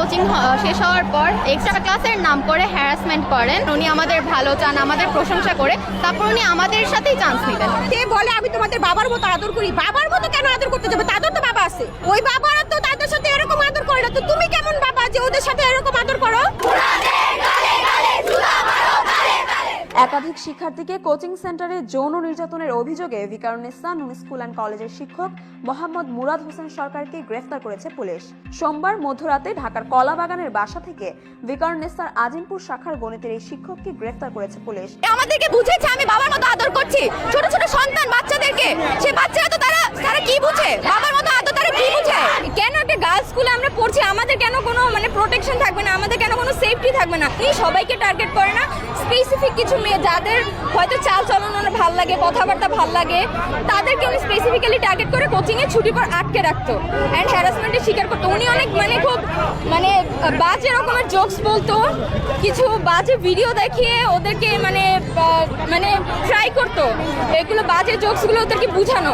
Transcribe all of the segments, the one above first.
Coaching শেষ হওয়ার পর এক্সট্রা ক্লাসের নাম করে হ্যারাসমেন্ট করেন। উনি আমাদের ভালো চান, আমাদের প্রশংসা করে। তারপর উনি আমাদের সাথেই চান্স নিতেন। কে বলে আমি তোমাদের বাবার মতো আদর করি? বাবার মতো কেন আদর করতে যাবে? তাদের তো বাবা আছে। ওই বাবারা তো তাদের সাথে এরকম আদর করে না। তো তুমি কেমন বাবা যে ওদের সাথে এরকম আদর করো? একাধিক শিক্ষার্থীকে কোচিং সেন্টারে যৌন নির্যাতনের অভিযোগে ভিকারুন্নেসা নুন স্কুল অ্যান্ড কলেজের শিক্ষক মোহাম্মদ মুরাদ হোসেন সরকারকে গ্রেফতার করেছে পুলিশ। সোমবার মধ্যরাতে ঢাকার কলাবাগানের বাসা থেকে ভিকারুন্নেসার আজিমপুর শাখার গণিতের এই শিক্ষককে গ্রেফতার করেছে পুলিশ। আমাদেরকে বুঝেছে আমি বাবার মতো আদর করছি ছোট ছোট সন্তান বাচ্চাদেরকে সে বাচ্চারা তো তারা তারা কি বুঝে বাবার মতো আদর তারা কি বুঝে কেন একটা গার্লস পড়ছি আমাদের কেন কোনো মানে প্রোটেকশন থাকবে না, আমাদের কেন কোনো সেফটি থাকবে না? এই সবাইকে টার্গেট করে না। স্পেসিফিক কিছু মেয়ে যাদের হয়তো চাল চলন ভালো লাগে, কথাবার্তা ভালো লাগে, তাদেরকে উনি স্পেসিফিক্যালি টার্গেট করে কোচিং এ ছুটি পর আটকে রাখতো অ্যান্ড হ্যারাসমেন্টের শিকার করতো। উনি অনেক মানে খুব মানে বাজে রকমের জোকস বলতো, কিছু বাজে ভিডিও দেখিয়ে ওদেরকে মানে মানে ট্রাই করতো। এগুলো বাজে জোকসগুলো ওদেরকে বুঝানো।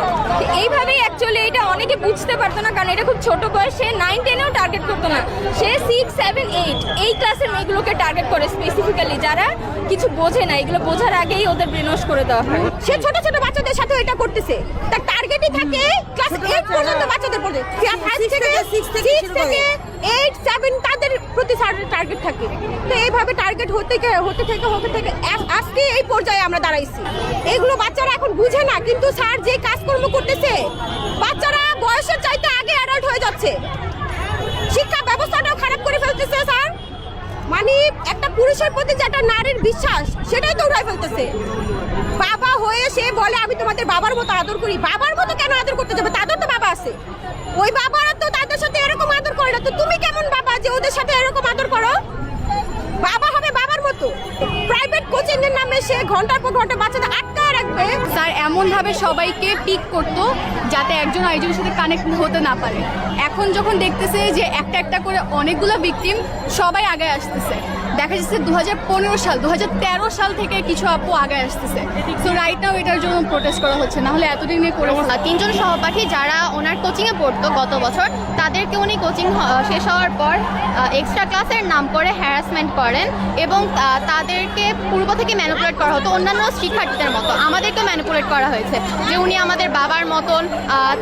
এইভাবেই অ্যাকচুয়ালি এটা অনেকে বুঝতে পারতো না, কারণ এটা খুব ছোট বয়স সে নাইন টেনেও টার্গেট করতো না। সে সিক্স সেভেন এইট এই ক্লাসের মেয়েগুলোকে টার্গেট করে স্পেসিফিক্যালি যারা কিছু বোঝে না, এগুলো বোঝার আগেই ওদের ব্রেনওয়াশ করে দেওয়া হয়। সে ছোট ছোট বাচ্চাদের সাথে এটা করতেছে। তার টার্গেটই থাকে ক্লাস পর্যন্ত বাচ্চাদের পড়ে। ফাইভ থেকে সিক্স থেকে এইট সেভেন তাদের প্রতি টার্গেট থাকে। তো এইভাবে টার্গেট হতে হতে থেকে হতে থেকে আজকে এই পর্যায়ে আমরা দাঁড়াইছি। এগুলো বাচ্চারা এখন বুঝে না কিন্তু স্যার যে কাজকর্ম করতেছে বাচ্চারা বয়সের চাইতে আগে অ্যাডাল্ট হয়ে যাচ্ছে। শিক্ষা ব্যবস্থাটাও খারাপ করে ফেলতেছে স্যার মানে একটা পুরুষের প্রতি যে একটা নারীর বিশ্বাস সেটাই তো উঠাই ফেলতেছে। বাবা হয়ে সে বলে আমি তোমাদের বাবার মতো আদর করি। বাবার মতো কেন আদর করতে যাবে? তাদের তো আছে ওই বাবারা তো তাদের সাথে এরকম আদর করে না। তো তুমি কেমন বাবা যে ওদের সাথে এরকম আদর করো? বাবা হবে বাবার মতো। প্রাইভেট কোচিং এর নামে সে ঘণ্টার পর ঘণ্টা বাচ্চাদের আটকায় রাখবে। স্যার, এমনভাবে সবাইকে পিক করতো যাতে একজন আরেকজনের সাথে কানেক্ট হতে না পারে। এখন যখন দেখতেছে যে একটা একটা করে অনেকগুলো ভিকটিম সবাই আগে আসতেছে। দেখা যাচ্ছে দু হাজার পনেরো সাল দু হাজার তেরো সাল থেকে কিছু আপু আগে আসতেছে। তো রাইট নাও এটার জন্য প্রোটেস্ট করা হচ্ছে না হলে এতদিনে করে তিনজন সহপাঠী যারা ওনার কোচিংয়ে পড়তো গত বছর তাদেরকে উনি কোচিং শেষ হওয়ার পর এক্সট্রা ক্লাসের নাম করে হ্যারাসমেন্ট করেন এবং তাদেরকে পূর্ব থেকে ম্যানিপুলেট করা হতো অন্যান্য শিক্ষার্থীদের মতো। আমাদেরকেও ম্যানিপুলেট করা হয়েছে যে উনি আমাদের বাবার মতন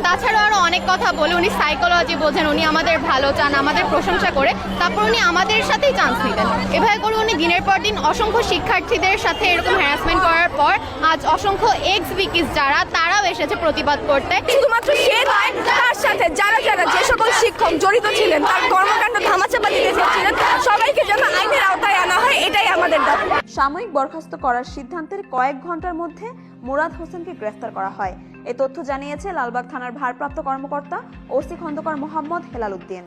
তাছাড়াও আরও অনেক কথা বলে উনি সাইকোলজি বোঝেন উনি আমাদের ভালো চান আমাদের প্রশংসা করে তারপর উনি আমাদের সাথেই চান্স নিতেন এভাবে করে উনি দিনের পর দিন অসংখ্য শিক্ষার্থীদের সাথে এরকম হ্যারাসমেন্ট করার পর আজ অসংখ্য এক্স বিকিস যারা তারাও এসেছে প্রতিবাদ করতে। শুধুমাত্র সে নয় তার সাথে যারা যারা যে সকল শিক্ষক জড়িত ছিলেন তার কর্মকাণ্ড ধামাচাপা দিতে চেয়েছিলেন সবাইকে যেন আইনের আওতায় আনা হয় এটাই আমাদের দাবি। সাময়িক বরখাস্ত করার সিদ্ধান্তের কয়েক ঘণ্টার মধ্যে মুরাদ হোসেনকে গ্রেফতার করা হয়। এ তথ্য জানিয়েছে লালবাগ থানার ভারপ্রাপ্ত কর্মকর্তা ওসি খন্দকার মোহাম্মদ হেলাল উদ্দিন।